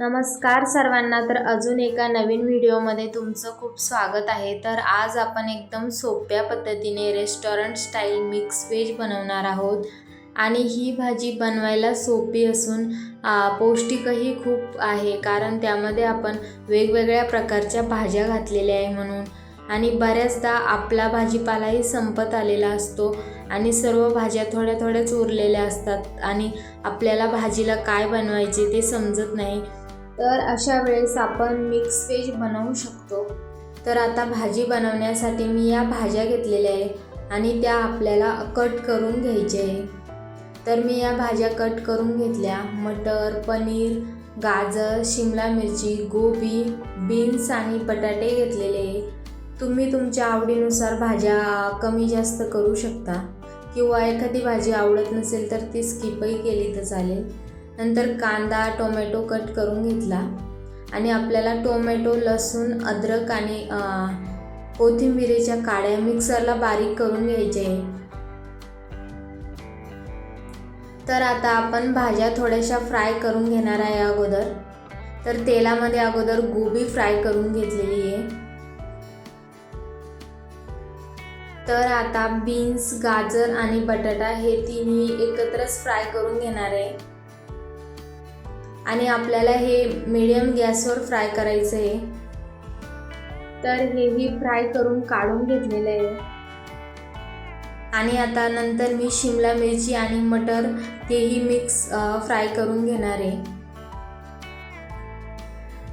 नमस्कार सर्वांना. तर अजून एका नवीन व्हिडिओमध्ये तुमचं खूप स्वागत आहे. तर आज आपण एकदम सोप्या पद्धतीने रेस्टॉरंट स्टाईल मिक्स व्हेज बनवणार आहोत. आणि ही भाजी बनवायला सोपी असून पौष्टिकही खूप आहे. कारण त्यामध्ये आपण वेगवेगळ्या प्रकारच्या भाज्या घातलेल्या आहे म्हणून. आणि बऱ्याचदा आपला भाजीपालाही संपत आलेला असतो आणि सर्व भाज्या थोड्या थोड्याच उरलेल्या असतात. आणि आपल्याला भाजीला काय बनवायचे ते समजत नाही. तर अशा वेळेस आपण मिक्स व्हेज बनवू शकतो. तर आता भाजी बनवण्यासाठी मी या भाज्या घेतलेल्या आहे आणि त्या आपल्याला कट करून घ्यायच्या आहे. तर मी या भाज्या कट करून घेतल्या. मटर पनीर गाजर शिमला मिरची गोबी बीन्स आणि बटाटे घेतलेले आहे. तुम्ही तुमच्या आवडीनुसार भाज्या कमी जास्त करू शकता किंवा एखादी भाजी आवडत नसेल तर ती स्किपही केली तर चालेल. नंतर कांदा टोमॅटो कट करून घेतला. आणि आपल्याला टोमॅटो लसूण अद्रक आणि कोथिंबिरीच्या काड्या मिक्सरला बारीक करून घ्यायचे. तर आता आपण भाज्या थोड्याशा फ्राय करून घेणार आहे अगोदर. तर तेलामध्ये अगोदर गोबी फ्राय करून घेतलेली आहे. तर आता बीन्स गाजर आणि बटाटा हे तिन्ही एकत्रच फ्राय करून घेणार आहे. आणि आपल्याला हे मिडियम गॅसवर फ्राय करायचं आहे तर हेही फ्राय करून काढून घेतलेलं आहे. आणि आता नंतर मी शिमला मिरची आणि मटर तेही मिक्स फ्राय करून घेणार आहे.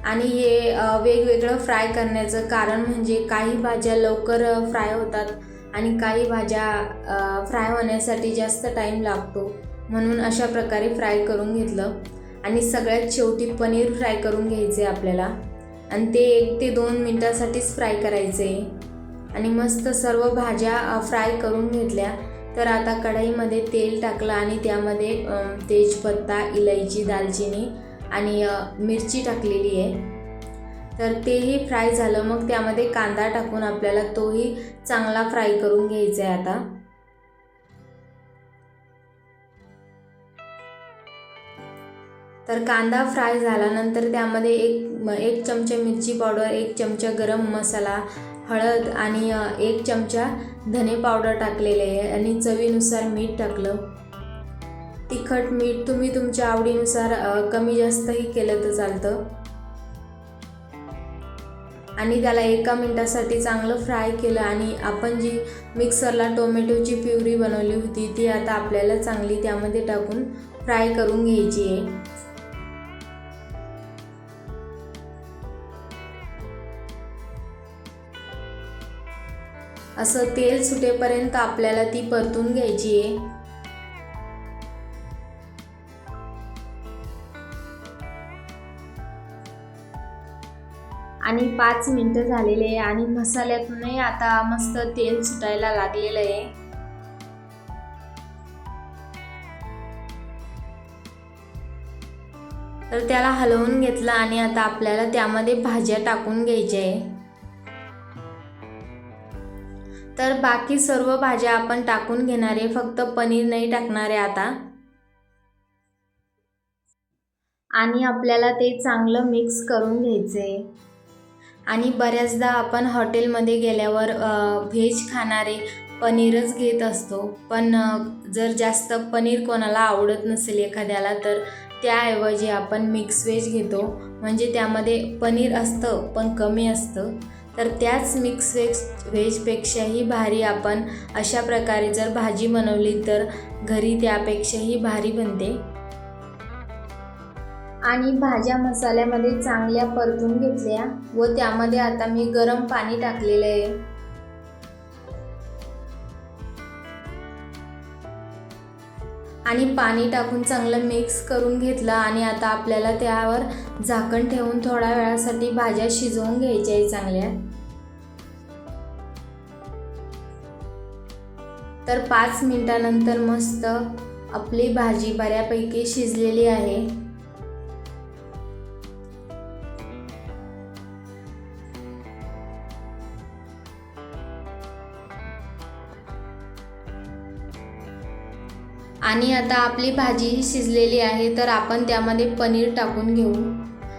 आणि हे वेगवेगळं फ्राय करण्याचं कारण म्हणजे काही भाज्या लवकर फ्राय होतात आणि काही भाज्या फ्राय होण्यासाठी जास्त टाईम लागतो. म्हणून अशा प्रकारे फ्राय करून घेतलं. आणि सगळ्यात शेवटी पनीर फ्राय करून घ्यायचे आपल्याला. आणि ते एक ते दोन मिनटासाठीच फ्राय करायचे. आणि मस्त सर्व भाज्या फ्राय करून घेतल्या. तर आता कढईमध्ये तेल टाकलं आणि त्यामध्ये तेजपत्ता इलायची दालचिनी आणि मिरची टाकलेली आहे. तर तेही फ्राय झालं. मग त्यामध्ये कांदा टाकून आपल्याला तोही चांगला फ्राय करून घ्यायचा आहे आता. तर कांदा फ्राय झाल्यानंतर त्यामध्ये एक एक चमचा मिरची पावडर एक चमचा गरम मसाला हळद आणि एक चमचा धने पावडर टाकलेले आहे आणि चवीनुसार मीठ टाकलं. तिखट मीठ तुम्ही तुमच्या आवडीनुसार कमी जास्तही केलं तर चालतं. आणि त्याला एका मिनटासाठी चांगलं फ्राय केलं आणि आपण जी मिक्सरला टोमॅटोची प्युरी बनवली होती ती आता आपल्याला चांगली त्यामध्ये टाकून फ्राय करून घ्यायची आहे. असं तेल सुटेपर्यंत आपल्याला ती परतून घ्यायची आहे. आणि पाच मिनटं झालेले आहे आणि मसाल्यातूनही आता मस्त तेल सुटायला लागलेलं आहे. तर त्याला हलवून घेतलं आणि आता आपल्याला त्यामध्ये भाज्या टाकून घ्यायच्या आहे. तर बाकी सर्व भाज्या आपण टाकून घेणार आहे फक्त पनीर नाही टाकणार आहे आता. आणि आपल्याला ते चांगलं मिक्स करून घ्यायचं. आहे आणि बऱ्याचदा आपण हॉटेलमध्ये गेल्यावर व्हेज खाणारे पनीरच घेत असतो. पण जर जास्त पनीर कोणाला आवडत नसेल एखाद्याला तर त्याऐवजी आपण मिक्स व्हेज घेतो. म्हणजे त्यामध्ये पनीर असतं पण कमी असतं. तर त्याच मिक्स वेज व्हेजपेक्षाही भारी आपण अशा प्रकारे जर भाजी बनवली तर घरी त्यापेक्षाही भारी बनते. आणि भाज्या मसाल्यामध्ये चांगल्या परतून घेतल्या व त्यामध्ये आता मी गरम पाणी टाकलेलं आहे. आणि पाणी टाकून चांगलं मिक्स करून घेतलं आणि आता आपल्याला त्यावर झाकण ठेवून थोड्या वेळासाठी भाज्या शिजवून घ्यायच्या आहे चांगल्या. तर पाच मिनिटानंतर मस्त आपली भाजी बऱ्यापैकी शिजलेली आहे. आणि आता आपली भाजी शिजलेली आहे तर आपण त्यामध्ये पनीर टाकून घेऊ.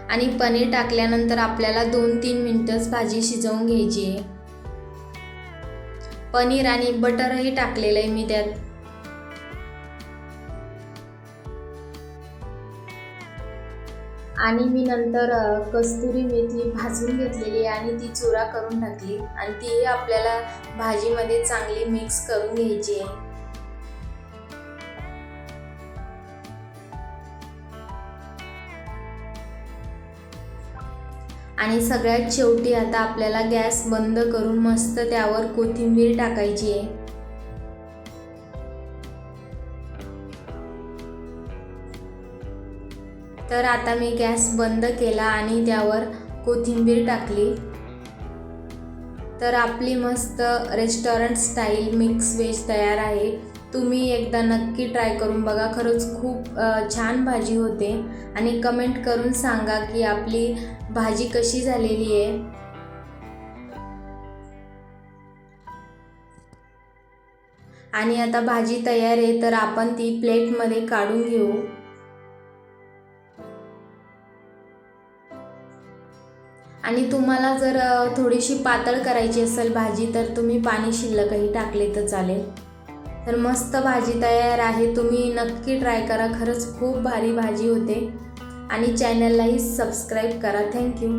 आणि पनीर टाकल्यानंतर आपल्याला दोन तीन मिनटंच भाजी शिजवून घ्यायची आहे. पनीर आणि बटरही टाकलेलं आहे मी त्यात. आणि मी नंतर कस्तुरी मेथी भाजून घेतलेली आहे आणि ती चुरा करून टाकली. आणि तीही आपल्याला भाजीमध्ये चांगली मिक्स करून घ्यायची आहे. आणि सगळ्यात शेवटी आता आपल्याला गॅस बंद करून मस्त त्यावर कोथिंबीर टाकायची आहे. तर आता मी गॅस बंद केला आणि त्यावर कोथिंबीर टाकली. तर आपली मस्त रेस्टॉरंट स्टाईल मिक्स वेज तयार आहे. तुम्ही एकदा नक्की ट्राय करून बघा. खरंच खूप छान भाजी होते. आणि कमेंट करून सांगा की आपली भाजी कशी झालेली आहे. आणि आता भाजी तयार आहे तर आपण ती प्लेटमध्ये काढून घेऊ. आणि तुम्हाला जर थोडीशी पातळ करायची असेल भाजी तर तुम्ही पाणी शिल्लकही टाकले तर चालेल. तर मस्त भाजी तयार आहे. तुम्ही नक्की ट्राय करा. खरंच खूप भारी भाजी होते. आणि चॅनललाही सबस्क्राईब करा. थँक्यू